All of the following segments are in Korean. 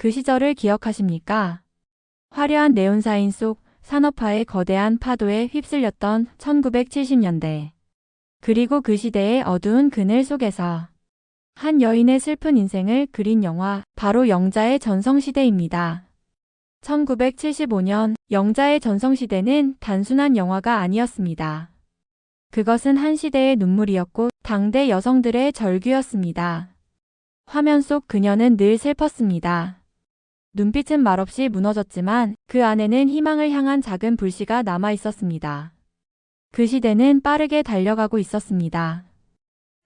그 시절을 기억하십니까? 화려한 네온사인 속 산업화의 거대한 파도에 휩쓸렸던 1970년대. 그리고 그 시대의 어두운 그늘 속에서 한 여인의 슬픈 인생을 그린 영화, 바로 영자의 전성시대입니다. 1975년 영자의 전성시대는 단순한 영화가 아니었습니다. 그것은 한 시대의 눈물이었고 당대 여성들의 절규였습니다. 화면 속 그녀는 늘 슬펐습니다. 눈빛은 말없이 무너졌지만 그 안에는 희망을 향한 작은 불씨가 남아 있었습니다. 그 시대는 빠르게 달려가고 있었습니다.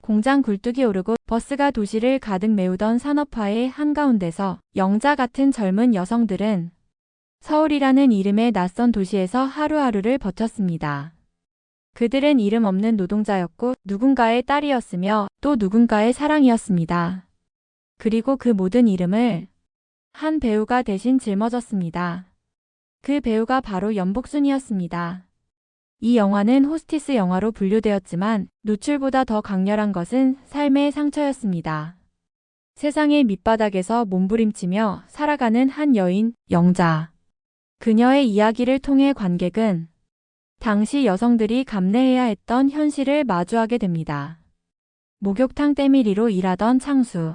공장 굴뚝이 오르고 버스가 도시를 가득 메우던 산업화의 한가운데서 영자 같은 젊은 여성들은 서울이라는 이름의 낯선 도시에서 하루하루를 버텼습니다. 그들은 이름 없는 노동자였고 누군가의 딸이었으며 또 누군가의 사랑이었습니다. 그리고 그 모든 이름을 한 배우가 대신 짊어졌습니다. 그 배우가 바로 연복순이었습니다. 이 영화는 호스티스 영화로 분류되었지만 노출보다 더 강렬한 것은 삶의 상처였습니다. 세상의 밑바닥에서 몸부림치며 살아가는 한 여인, 영자. 그녀의 이야기를 통해 관객은 당시 여성들이 감내해야 했던 현실을 마주하게 됩니다. 목욕탕 때밀이로 일하던 창수.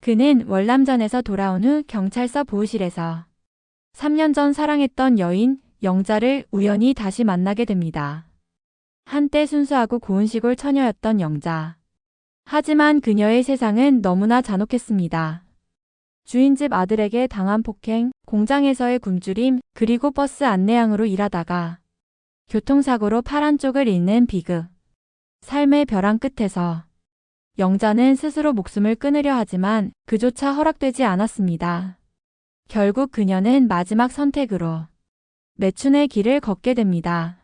그는 월남전에서 돌아온 후 경찰서 보호실에서 3년 전 사랑했던 여인 영자를 우연히 다시 만나게 됩니다. 한때 순수하고 고운 시골 처녀였던 영자. 하지만 그녀의 세상은 너무나 잔혹했습니다. 주인집 아들에게 당한 폭행, 공장에서의 굶주림, 그리고 버스 안내양으로 일하다가 교통사고로 팔 한쪽을 잃는 비극. 삶의 벼랑 끝에서 영자는 스스로 목숨을 끊으려 하지만 그조차 허락되지 않았습니다. 결국 그녀는 마지막 선택으로 매춘의 길을 걷게 됩니다.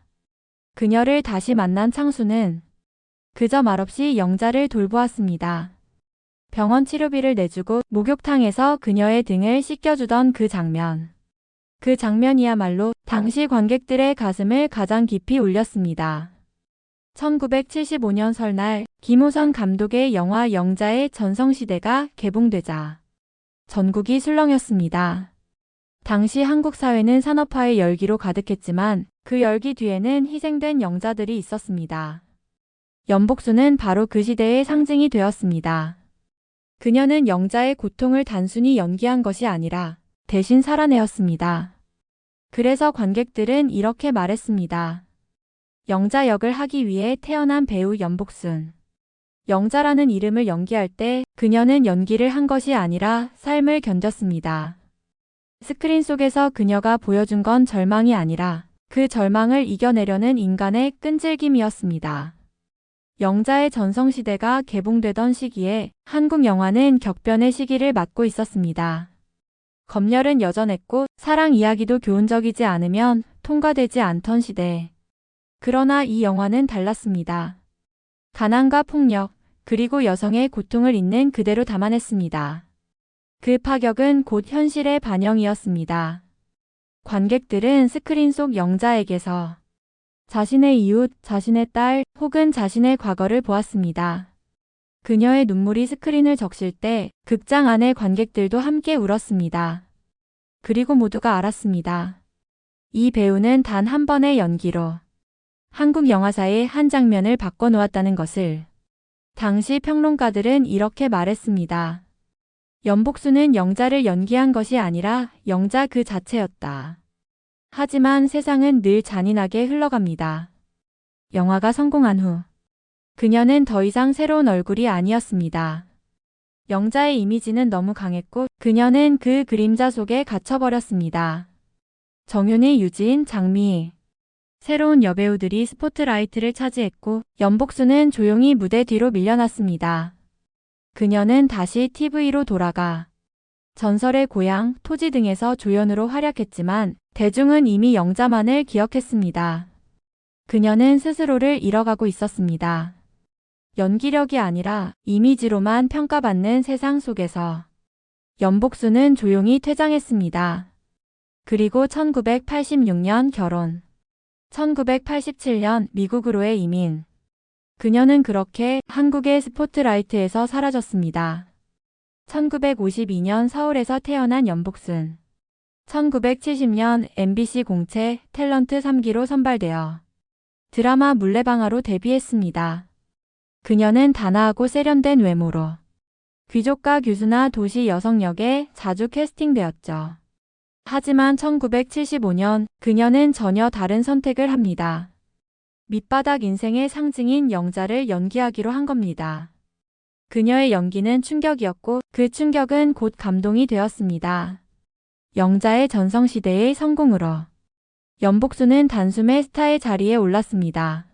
그녀를 다시 만난 창수는 그저 말없이 영자를 돌보았습니다. 병원 치료비를 내주고 목욕탕에서 그녀의 등을 씻겨주던 그 장면. 그 장면이야말로 당시 관객들의 가슴을 가장 깊이 울렸습니다. 1975년 설날 김호선 감독의 영화 영자의 전성시대가 개봉되자 전국이 술렁였습니다. 당시 한국 사회는 산업화의 열기로 가득했지만 그 열기 뒤에는 희생된 영자들이 있었습니다. 연복수는 바로 그 시대의 상징이 되었습니다. 그녀는 영자의 고통을 단순히 연기한 것이 아니라 대신 살아내었습니다. 그래서 관객들은 이렇게 말했습니다. 영자 역을 하기 위해 태어난 배우 연복순. 영자라는 이름을 연기할 때 그녀는 연기를 한 것이 아니라 삶을 견뎠습니다. 스크린 속에서 그녀가 보여준 건 절망이 아니라 그 절망을 이겨내려는 인간의 끈질김이었습니다. 영자의 전성시대가 개봉되던 시기에 한국 영화는 격변의 시기를 맞고 있었습니다. 검열은 여전했고 사랑 이야기도 교훈적이지 않으면 통과되지 않던 시대. 그러나 이 영화는 달랐습니다. 가난과 폭력, 그리고 여성의 고통을 있는 그대로 담아냈습니다. 그 파격은 곧 현실의 반영이었습니다. 관객들은 스크린 속 영자에게서 자신의 이웃, 자신의 딸 혹은 자신의 과거를 보았습니다. 그녀의 눈물이 스크린을 적실 때 극장 안의 관객들도 함께 울었습니다. 그리고 모두가 알았습니다. 이 배우는 단 한 번의 연기로 한국 영화사의 한 장면을 바꿔놓았다는 것을 당시 평론가들은 이렇게 말했습니다. 연복수는 영자를 연기한 것이 아니라 영자 그 자체였다. 하지만 세상은 늘 잔인하게 흘러갑니다. 영화가 성공한 후 그녀는 더 이상 새로운 얼굴이 아니었습니다. 영자의 이미지는 너무 강했고 그녀는 그 그림자 속에 갇혀버렸습니다. 정윤희, 유진, 장미 새로운 여배우들이 스포트라이트를 차지했고 연복수는 조용히 무대 뒤로 밀려났습니다. 그녀는 다시 TV로 돌아가 전설의 고향, 토지 등에서 조연으로 활약했지만 대중은 이미 영자만을 기억했습니다. 그녀는 스스로를 잃어가고 있었습니다. 연기력이 아니라 이미지로만 평가받는 세상 속에서 연복수는 조용히 퇴장했습니다. 그리고 1986년 결혼. 1987년 미국으로의 이민. 그녀는 그렇게 한국의 스포트라이트에서 사라졌습니다. 1952년 서울에서 태어난 연복순. 1970년 MBC 공채 탤런트 3기로 선발되어 드라마 물레방아로 데뷔했습니다. 그녀는 단아하고 세련된 외모로 귀족과 교수나 도시 여성 역에 자주 캐스팅되었죠. 하지만 1975년 그녀는 전혀 다른 선택을 합니다. 밑바닥 인생의 상징인 영자를 연기하기로 한 겁니다. 그녀의 연기는 충격이었고 그 충격은 곧 감동이 되었습니다. 영자의 전성시대의 성공으로 연복수는 단숨에 스타의 자리에 올랐습니다.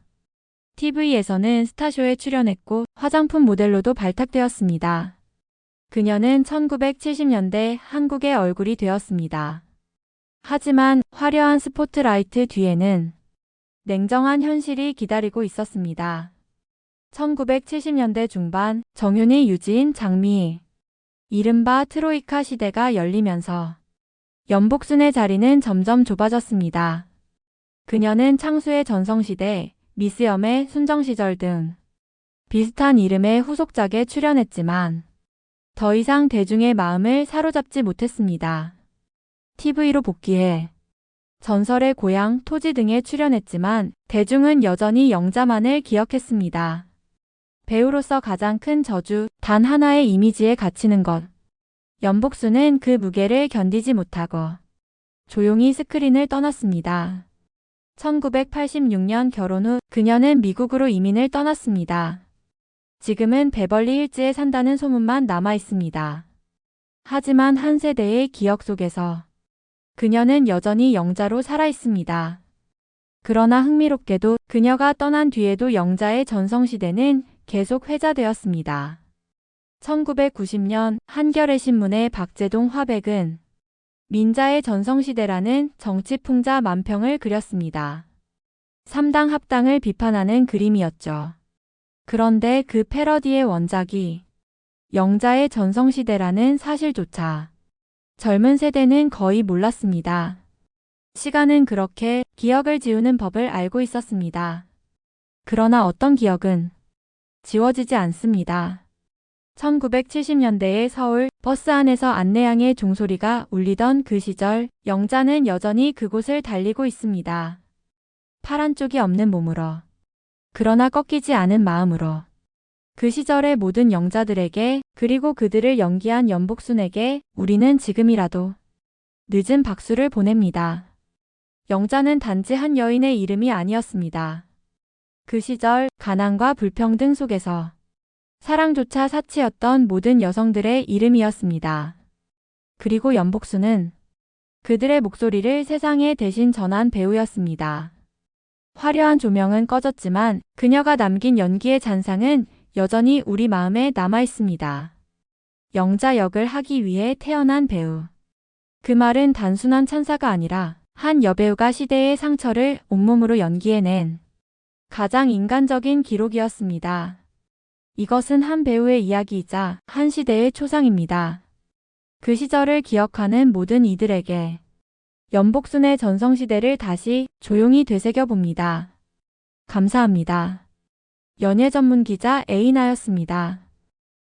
TV에서는 스타쇼에 출연했고 화장품 모델로도 발탁되었습니다. 그녀는 1970년대 한국의 얼굴이 되었습니다. 하지만 화려한 스포트라이트 뒤에는 냉정한 현실이 기다리고 있었습니다. 1970년대 중반 정윤희, 유지인, 장미희 이른바 트로이카 시대가 열리면서 연복순의 자리는 점점 좁아졌습니다. 그녀는 창수의 전성시대, 미스염의 순정시절 등 비슷한 이름의 후속작에 출연했지만 더 이상 대중의 마음을 사로잡지 못했습니다. TV로 복귀해 전설의 고향, 토지 등에 출연했지만 대중은 여전히 영자만을 기억했습니다. 배우로서 가장 큰 저주, 단 하나의 이미지에 갇히는 것. 연복수는 그 무게를 견디지 못하고 조용히 스크린을 떠났습니다. 1986년 결혼 후 그녀는 미국으로 이민을 떠났습니다. 지금은 베벌리 힐즈에 산다는 소문만 남아 있습니다. 하지만 한 세대의 기억 속에서 그녀는 여전히 영자로 살아 있습니다. 그러나 흥미롭게도 그녀가 떠난 뒤에도 영자의 전성시대는 계속 회자되었습니다. 1990년 한겨레 신문의 박재동 화백은 민자의 전성시대라는 정치풍자 만평을 그렸습니다. 3당 합당을 비판하는 그림이었죠. 그런데 그 패러디의 원작이 영자의 전성시대라는 사실조차 젊은 세대는 거의 몰랐습니다. 시간은 그렇게 기억을 지우는 법을 알고 있었습니다. 그러나 어떤 기억은 지워지지 않습니다. 1970년대의 서울 버스 안에서 안내양의 종소리가 울리던 그 시절 영자는 여전히 그곳을 달리고 있습니다. 파란 쪽이 없는 몸으로 그러나 꺾이지 않은 마음으로 그 시절의 모든 영자들에게 그리고 그들을 연기한 연복순에게 우리는 지금이라도 늦은 박수를 보냅니다. 영자는 단지 한 여인의 이름이 아니었습니다. 그 시절 가난과 불평등 속에서 사랑조차 사치였던 모든 여성들의 이름이었습니다. 그리고 연복수는 그들의 목소리를 세상에 대신 전한 배우였습니다. 화려한 조명은 꺼졌지만 그녀가 남긴 연기의 잔상은 여전히 우리 마음에 남아 있습니다. 영자 역을 하기 위해 태어난 배우. 그 말은 단순한 찬사가 아니라 한 여배우가 시대의 상처를 온몸으로 연기해낸 가장 인간적인 기록이었습니다. 이것은 한 배우의 이야기이자 한 시대의 초상입니다. 그 시절을 기억하는 모든 이들에게 연복순의 전성시대를 다시 조용히 되새겨 봅니다. 감사합니다. 연예 전문 기자 에이나였습니다.